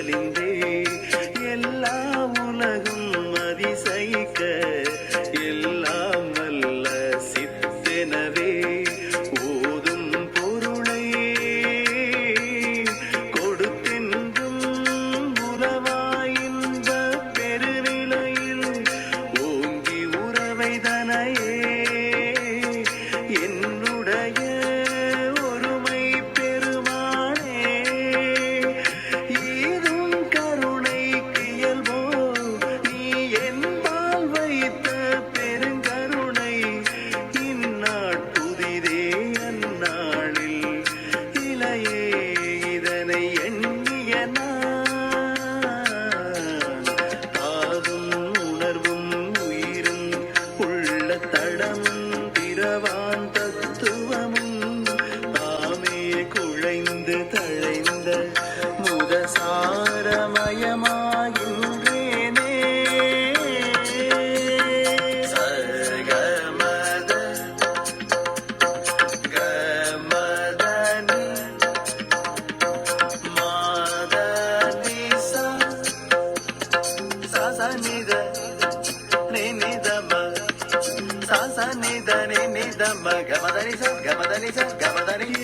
பலிந்தே எல்லா உலகும் அதிசயிக்க எல்லாம் நல்ல சித்தெனவே ஓதும் பொருளை. கொடுத்தென்றும் உறவாயின்ற பெருநிலையில் ஓங்கி உறவை தனையே திரவான் தத்துவமும் தாமே குழைந்து தழைந்த முதசாரமயமாகின்றேனே சகமத கமதனி సని దని గమదని ద మ గ మ